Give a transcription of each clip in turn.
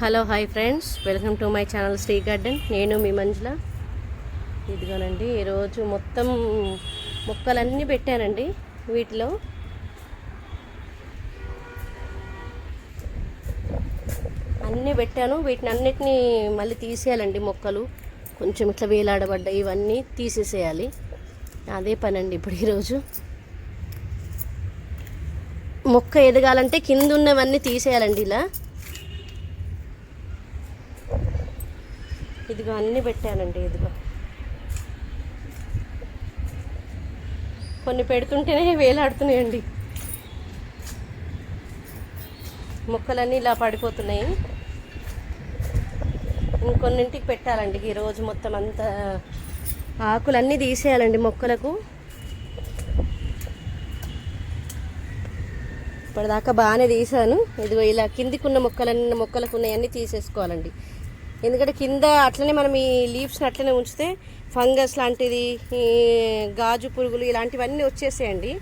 Hello hi friends. Welcome to my channel Sri garden. నేను మీ మంజుల. ఇదిగోనండి ఈరోజు మొత్తం మొక్కలన్నీ పెట్టానండి వీటిలో. అన్నీ పెట్టాను. వీటిని అన్నిటినీ మళ్ళీ తీసేయాలండి మొక్కలు. కొంచెం ఇట్లా వేలాడబడ్డాయి ఇవన్నీ తీసేసేయాలి. అదే పని అండి ఇప్పుడు ఈరోజు. మొక్క ఎదగాలంటే కింద ఉన్నవన్నీ తీసేయాలండి ఇలా. ఇదిగో అన్నీ పెట్టానండి ఇదిగో. కొన్ని పెడుతుంటేనే వేలాడుతున్నాయండి. మొక్కలన్నీ ఇలా పడిపోతున్నాయి. ఇంకొన్నింటికి పెట్టాలండి ఈరోజు మొత్తం అంతా ఆకులన్నీ తీసేయాలండి మొక్కలకు. ఇప్పటిదాకా బాగానే తీసాను ఇదిగో ఇలా కిందికున్న మొక్కలన్నీ మొక్కలకు ఉన్నాయన్నీ తీసేసుకోవాలండి. ఎందుకంటే కింద అట్లనే మనం ఈ లీవ్స్ని అట్లనే ఉంచితే ఫంగస్ లాంటిది ఈ గాజు పురుగులు ఇలాంటివన్నీ వచ్చేసేయండి.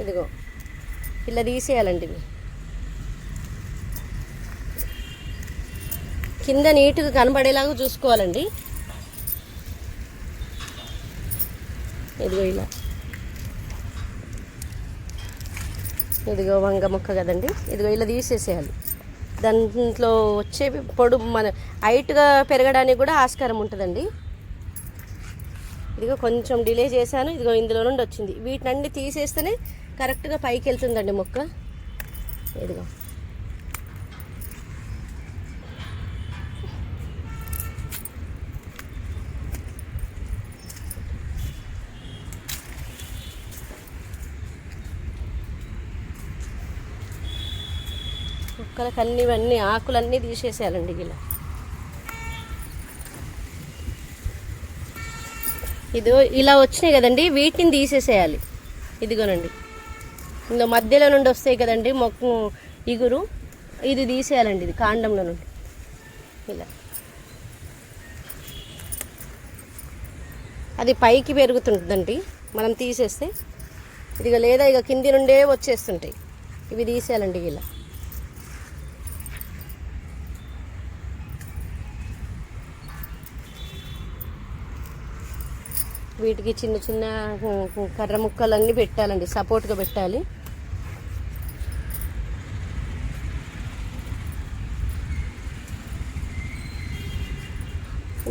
ఇదిగో ఇలా తీసేయాలండి ఇవి కింద నీట్గా కనబడేలాగా చూసుకోవాలండి. ఇదిగో ఇలా. ఇదిగో వంగ మొక్క కదండి. ఇదిగో ఇలా తీసేసేయాలి. దాంట్లో వచ్చే పొడు మన హైట్గా పెరగడానికి కూడా ఆస్కారం ఉంటుందండి. ఇదిగో కొంచెం డిలే చేశాను ఇదిగో ఇందులో నుండి వచ్చింది. వీటినన్నీ తీసేస్తేనే కరెక్ట్గా పైకి వెళ్తుందండి మొక్క. ఇదిగో. మొక్కలకు అన్ని ఇవన్నీ ఆకులన్నీ తీసేసేయాలండి ఇలా. ఇది ఇలా వచ్చినాయి కదండి వీటిని తీసేసేయాలి. ఇదిగోనండి. ఇందులో మధ్యలో నుండి వస్తాయి కదండి మొక్క ఇగురు. ఇది తీసేయాలండి ఇది కాండంలో నుండి. ఇలా. అది పైకి పెరుగుతుంటుందండి మనం తీసేస్తే. ఇదిగో లేదా ఇక కింది నుండే వచ్చేస్తుంటాయి. ఇవి తీసేయాలండి ఇలా. వీటికి చిన్న చిన్న కర్ర ముక్కలన్నీ పెట్టాలండి. సపోర్ట్గా పెట్టాలి.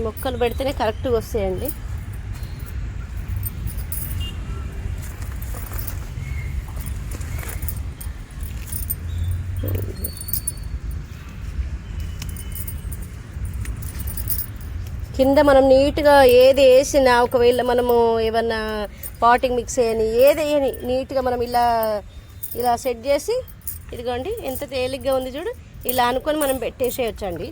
మొక్కలు పెడితేనే కరెక్ట్గా వస్తాయండి. కింద మనం నీట్గా ఏది వేసినా ఒకవేళ మనము ఏమన్నా పాటింగ్ మిక్స్ చేయని ఏది వేయని నీట్గా మనం ఇలా ఇలా సెట్ చేసి ఇదిగోండి ఎంత తేలిగ్గా ఉంది చూడు ఇలా అనుకొని మనం పెట్టేసేయచ్చండి.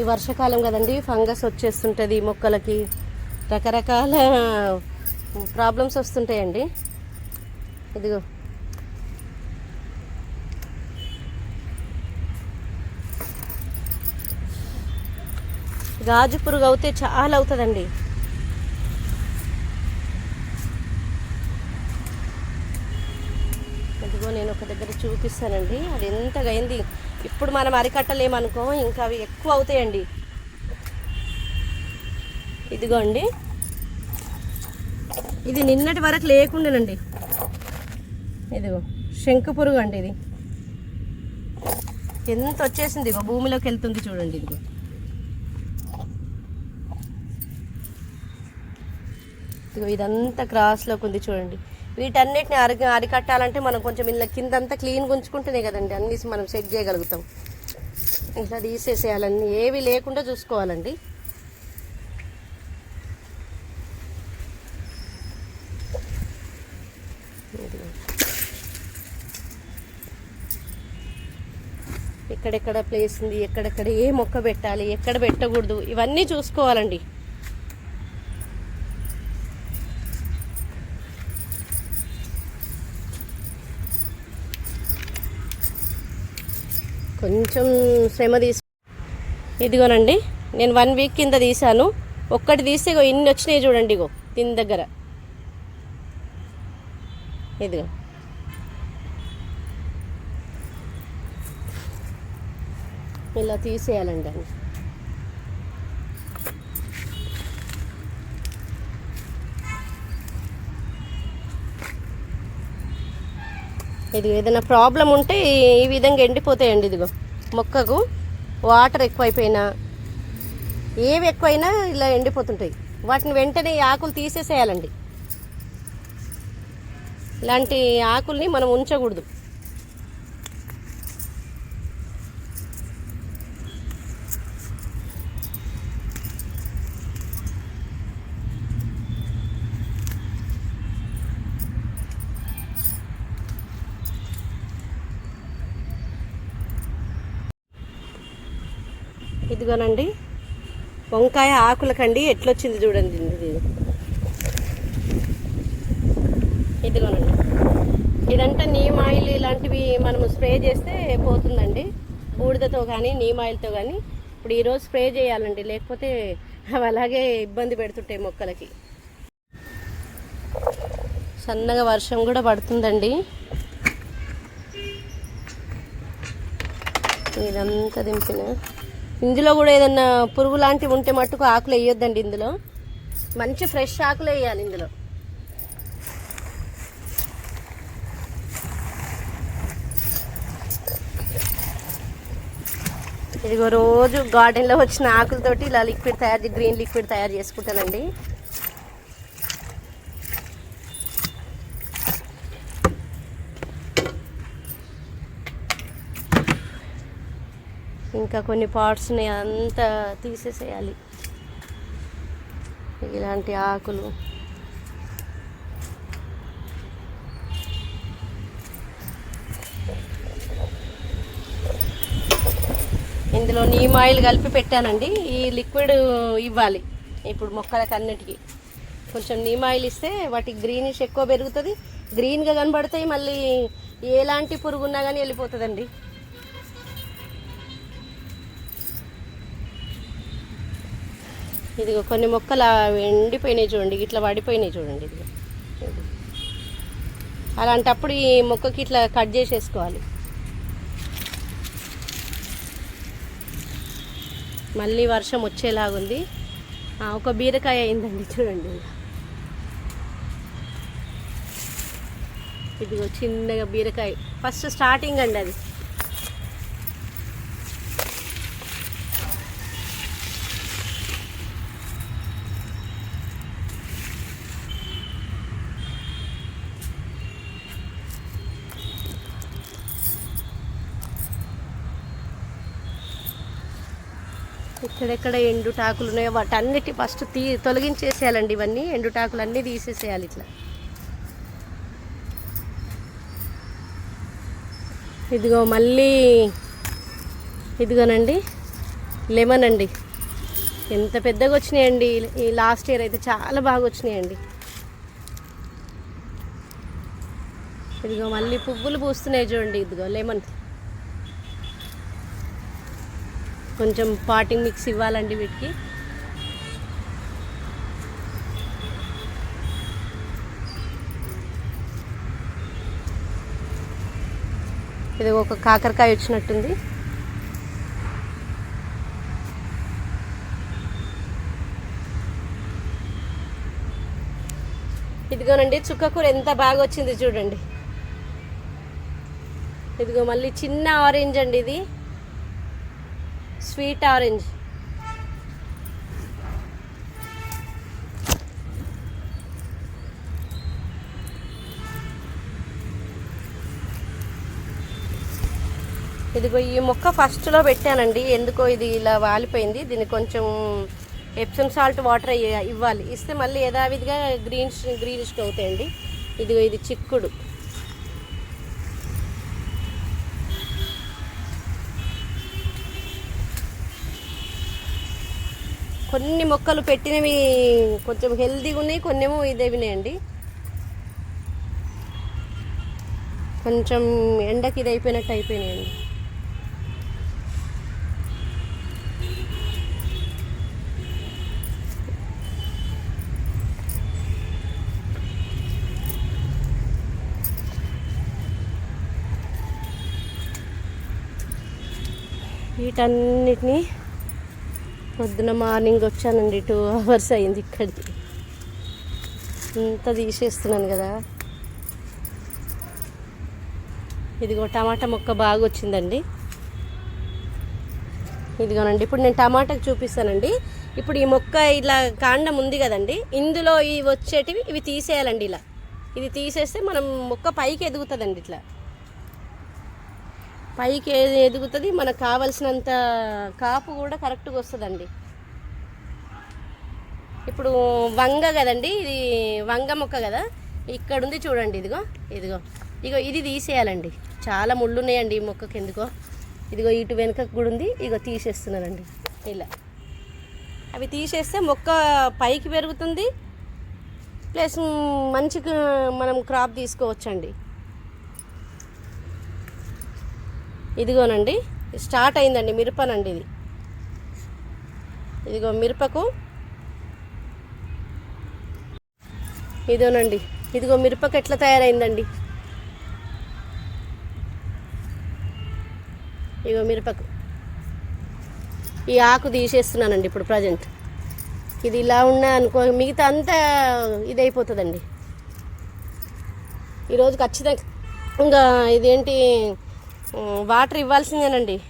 ఈ వర్షాకాలం కదండి ఫంగస్ వచ్చేస్తుంటుంది మొక్కలకి. రకరకాల ప్రాబ్లమ్స్ వస్తుంటాయండి. ఇదిగో. గాజు పురుగు అవుతే చాలా అవుతుందండి. ఇదిగో నేను ఒక దగ్గర చూపిస్తానండి. అది ఎంతగా అయింది? ఇప్పుడు మనం అరికట్టలేమనుకో ఇంకా అవి ఎక్కువ అవుతాయండి. ఇదిగోండి. ఇది నిన్నటి వరకు లేకుండానండి. ఇదిగో శంకు పురుగు అండి ఇది. ఎంత వచ్చేసింది ఇగో భూమిలోకి వెళ్తుంది చూడండి ఇదిగో. ఇదిగో ఇదంతా క్రాస్లోకి ఉంది చూడండి. వీటన్నిటిని అరి అరికట్టాలంటే మనం కొంచెం ఇలా కిందంతా క్లీన్గా ఉంచుకుంటేనే కదండి అన్నీ మనం సెట్ చేయగలుగుతాం. ఇట్లా తీసేసేయాలన్నీ. ఏవి లేకుండా చూసుకోవాలండి. ఎక్కడెక్కడ ప్లేస్ ఉంది ఎక్కడెక్కడ ఏ మొక్క పెట్టాలి ఎక్కడ పెట్టకూడదు ఇవన్నీ చూసుకోవాలండి. కొంచెం శ్రమ తీసు ఇదిగోనండి నేను వన్ వీక్ కింద తీసాను ఒక్కటి తీస్తే ఇగో ఇన్ని వచ్చినాయి చూడండి ఇగో దీని దగ్గర. ఇదిగో. ఇలా తీసేయాలండి అని ఇది ఏదైనా ప్రాబ్లం ఉంటే ఈ విధంగా ఎండిపోతాయండి ఇదిగో. మొక్కకు వాటర్ ఎక్కువైపోయినా ఏవి ఎక్కువైనా ఇలా ఎండిపోతుంటాయి. వాటిని వెంటనే ఆకులు తీసేసేయాలండి. ఇలాంటి ఆకుల్ని మనం ఉంచకూడదు. ఇదిగోనండి. వంకాయ ఆకులకండి ఎట్లొచ్చింది చూడండి. ఇది ఇదిగోనండి. ఇదంతా నీమ్ ఆయిల్ ఇలాంటివి మనము స్ప్రే చేస్తే పోతుందండి. బూడిదతో కానీ నీమ్ ఆయిల్తో కానీ ఇప్పుడు ఈరోజు స్ప్రే చేయాలండి. లేకపోతే అవి అలాగే ఇబ్బంది పెడుతుంటాయి మొక్కలకి. సన్నగా వర్షం కూడా పడుతుందండి. ఇదంతా దింపిన ఇందులో కూడా ఏదన్నా పురుగు లాంటివి ఉంటే మట్టుకు ఆకులు వేయొద్దండి ఇందులో. మంచి ఫ్రెష్ ఆకులు వేయాలి ఇందులో. ఇదిగో రోజు గార్డెన్లో వచ్చిన ఆకులతోటి ఇలా లిక్విడ్ తయారు గ్రీన్ లిక్విడ్ తయారు చేసుకుంటానండి. ఇంకా కొన్ని పార్ట్స్ని అంతా తీసేసేయాలి. ఇలాంటి ఆకులు. ఇందులో నీమ్ ఆయిల్ కలిపి పెట్టానండి. ఈ లిక్విడ్ ఇవ్వాలి. ఇప్పుడు మొక్కలకు అన్నిటికీ. కొంచెం నీమ్ ఆయిల్ ఇస్తే వాటికి గ్రీనిష్ ఎక్కువ పెరుగుతుంది. గ్రీన్గా కనబడతాయి మళ్ళీ ఎలాంటి పురుగున్నా కానీ వెళ్ళిపోతుందండి. ఇదిగో కొన్ని మొక్కలు ఎండిపోయినాయి చూడండి ఇట్లా పడిపోయినాయి చూడండి ఇదిగో. ఇది. అలాంటప్పుడు ఈ మొక్కకి ఇట్లా కట్ చేసేసుకోవాలి. మళ్ళీ వర్షం వచ్చేలాగుంది. ఒక బీరకాయ అయిందండి చూడండి. ఇదిగో చిన్నగా బీరకాయ. ఫస్ట్ స్టార్టింగ్ అండి అది. ఎక్కడెక్కడ ఎండుటాకులు ఉన్నాయో వాటన్నిటి ఫస్ట్ తీ తొలగించేసేయాలండి ఇవన్నీ. ఎండుటాకులు అన్నీ తీసేసేయాలి ఇట్లా. ఇదిగో మళ్ళీ ఇదిగోనండి లెమన్ అండి. ఎంత పెద్దగా వచ్చినాయండి. ఈ లాస్ట్ ఇయర్ అయితే చాలా బాగా వచ్చినాయండి. ఇదిగో మళ్ళీ పువ్వులు పూస్తున్నాయి చూడండి ఇదిగో లెమన్. కొంచెం పాటింగ్ మిక్స్ ఇవ్వాలండి వీటికి. ఇది ఒక కాకరకాయ వచ్చినట్టుంది. ఇదిగోనండి చుక్కకూర ఎంత బాగా వచ్చింది చూడండి. ఇదిగో మళ్ళీ చిన్న ఆరెంజ్ అండి ఇది. Sweet orange. ఇదిగో ఈ మొక్క ఫస్ట్లో పెట్టానండి. ఎందుకో ఇది ఇలా వాలిపోయింది. దీన్ని కొంచెం ఎప్సమ్ సాల్ట్ వాటర్ ఇవ్వాలి. ఇస్తే మళ్ళీ యథావిధిగా గ్రీన్స్ గ్రీనిష్గా అవుతాయండి. ఇదిగో ఇది చిక్కుడు. కొన్ని మొక్కలు పెట్టినవి కొంచెం హెల్దీగా ఉన్నాయి కొన్నేమో ఇదేవినాయండి. కొంచెం ఎండకి ఇది అయిపోయినట్టు అయిపోయినాయండి. వీటన్నిటినీ పొద్దున మార్నింగ్ వచ్చానండి టూ అవర్స్ అయింది ఇక్కడికి. ఇంత తీసేస్తున్నాను కదా. ఇదిగో టమాటా మొక్క బాగా వచ్చిందండి. ఇదిగోనండి ఇప్పుడు నేను టమాటాకి చూపిస్తానండి. ఇప్పుడు ఈ మొక్క ఇలా కాండం ఉంది కదండి ఇందులో ఇవి వచ్చేటివి ఇవి తీసేయాలండి ఇలా. ఇది తీసేస్తే మనం మొక్క పైకి ఎదుగుతుందండి ఇట్లా. పైకి ఎదుగుతుంది మనకు కావలసినంత కాపు కూడా కరెక్ట్గా వస్తుందండి. ఇప్పుడు వంగ కదండి ఇది వంగ మొక్క కదా ఇక్కడ ఉంది చూడండి ఇదిగో ఇదిగో ఇగో ఇది తీసేయాలండి. చాలా ముళ్ళు ఉన్నాయండి ఈ మొక్కకి ఎందుకో. ఇదిగో ఇటు వెనుకకు కూడా ఉంది ఇగో తీసేస్తున్నానండి. ఇలా. అవి తీసేస్తే మొక్క పైకి పెరుగుతుంది ప్లస్ మంచిగా మనం క్రాప్ తీసుకోవచ్చండి. ఇదిగోనండి స్టార్ట్ అయిందండి మిరపనండి ఇది. ఇదిగో మిరపకు ఇదోనండి ఇదిగో మిరపకు ఎట్లా తయారైందండి? ఇగో మిరపకు. ఈ ఆకు తీసేస్తున్నానండి ఇప్పుడు ప్రజెంట్. ఇది ఇలా ఉన్నా అనుకో మిగతా అంతా ఇదైపోతుందండి. ఈరోజు ఖచ్చితంగా ఇంకా ఇదేంటి వాటర్ ఇవ్వాల్సిందేనండి.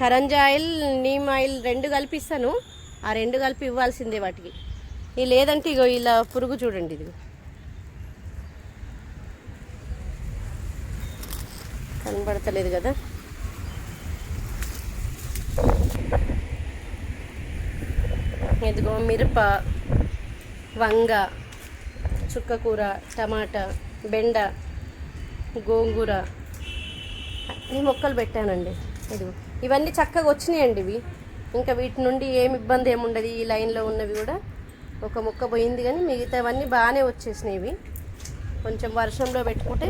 కరంజా ఆయిల్ నీమ్ ఆయిల్ రెండు కలిపిస్తాను. ఆ రెండు కలిపి ఇవ్వాల్సిందే వాటికి. ఇది లేదంటే ఇగో ఇలా పురుగు చూడండి ఇది. కనబడతలేదు కదా. ఇదిగో మిరప వంగ చుక్కకూర టమాటా బెండ గోంగూర ఈ మొక్కలు పెట్టానండి. ఇదిగో ఇవన్నీ చక్కగా వచ్చినాయండి ఇవి. ఇంకా వీటి నుండి ఏమి ఇబ్బంది ఏముండదు ఈ లైన్లో ఉన్నవి కూడా ఒక మొక్క పోయింది కానీ మిగతావన్నీ బాగానే వచ్చేసినాయి ఇవి. కొంచెం వర్షంలో పెట్టుకుంటే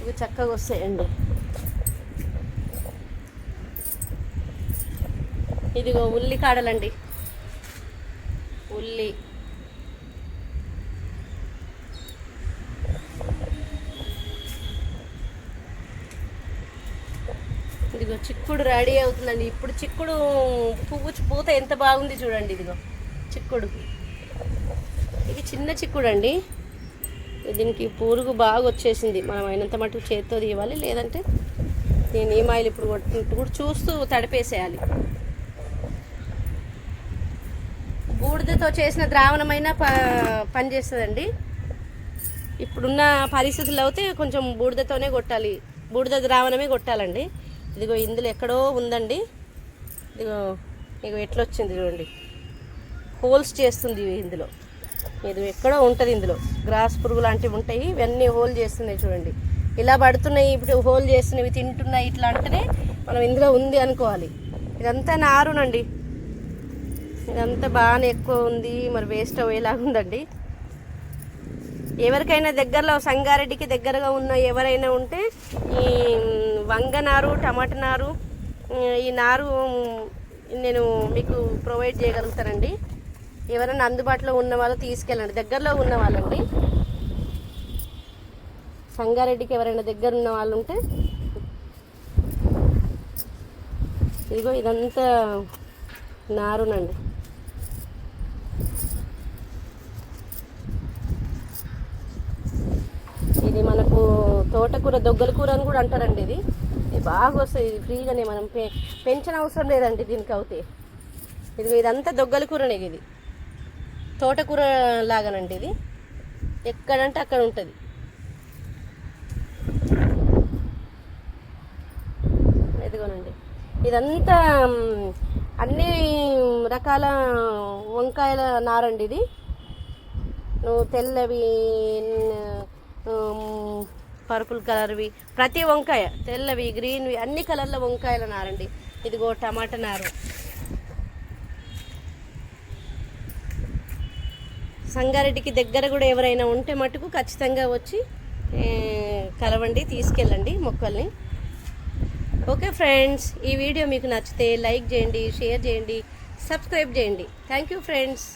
ఇవి చక్కగా వస్తాయండి. ఇదిగో ఉల్లి కాడలండి ఉల్లి. ఇదిగో చిక్కుడు రెడీ అవుతుందండి. ఇప్పుడు చిక్కుడు పువ్వు పూత ఎంత బాగుంది చూడండి ఇదిగో. చిక్కుడు. ఇది చిన్న చిక్కుడు అండి దీనికి పురుగు బాగా వచ్చేసింది. మనం అయినంత మటుకు చేతితో తీయాలి లేదంటే నేను ఆయిల్ ఇప్పుడు కొట్టినట్టు కూడా చూస్తూ తడిపేసేయాలి. బూడిదతో చేసిన ద్రావణమైన ప పనిచేస్తుందండి ఇప్పుడున్న పరిస్థితుల్లో అయితే కొంచెం బూడిదతోనే కొట్టాలి. బూడిద ద్రావణమే కొట్టాలండి. ఇదిగో ఇందులో ఎక్కడో ఉందండి. ఇదిగో ఇదిగో ఎట్లా వచ్చింది చూడండి. హోల్స్ చేస్తుంది ఇందులో. ఇది ఎక్కడో ఉంటుంది ఇందులో. గ్రాస్ పురుగు లాంటివి ఉంటాయి. ఇవన్నీ హోల్ చేస్తున్నాయి చూడండి. ఇలా పడుతున్నాయి ఇప్పుడు హోల్ చేస్తున్నాయి తింటున్నాయి ఇట్లా అంటేనే మనం ఇందులో ఉంది అనుకోవాలి. ఇదంతా నారునండి. ఇదంతా బాగానే ఎక్కువ ఉంది. మరి వేస్ట్ అయ్యేలాగా ఉందండి. ఎవరికైనా దగ్గరలో సంగారెడ్డికి దగ్గరగా ఉన్న ఎవరైనా ఉంటే ఈ వంగ నారు టమాటా నారు ఈ నారు నేను మీకు ప్రొవైడ్ చేయగలుగుతానండి. ఎవరైనా అందుబాటులో ఉన్న వాళ్ళు తీసుకెళ్ళండి. దగ్గరలో ఉన్న వాళ్ళండి. సంగారెడ్డికి ఎవరైనా దగ్గర ఉన్న వాళ్ళు ఉంటే ఇదిగో ఇదంతా నారునండి ఇది మనకు తోటకూర దొగ్గల కూర అని కూడా అంటారండి ఇది. ఇది బాగా వస్తుంది ఇది ఫ్రీగానే మనం పె పెంచిన అవసరం లేదండి దీనికి అవుతే. ఇది ఇదంతా దొగ్గల కూరనే ఇది. తోటకూర లాగానండి ఇది. ఎక్కడంటే అక్కడ ఉంటుంది. ఇదిగోనండి. ఇదంతా అన్ని రకాల వంకాయల నారండి ఇది. నువ్వు తెల్లవి పర్పుల్ కలర్వి. ప్రతి వంకాయ తెల్లవి గ్రీన్వి అన్ని కలర్ల వంకాయల నారండి. ఇదిగో టమాటా నారు. సంగారెడ్డికి దగ్గర కూడా ఎవరైనా ఉంటే మటుకు ఖచ్చితంగా వచ్చి కలవండి తీసుకెళ్ళండి మొక్కల్ని. ఓకే ఫ్రెండ్స్ ఈ వీడియో మీకు నచ్చితే లైక్ చేయండి షేర్ చేయండి సబ్స్క్రైబ్ చేయండి. Thank you friends.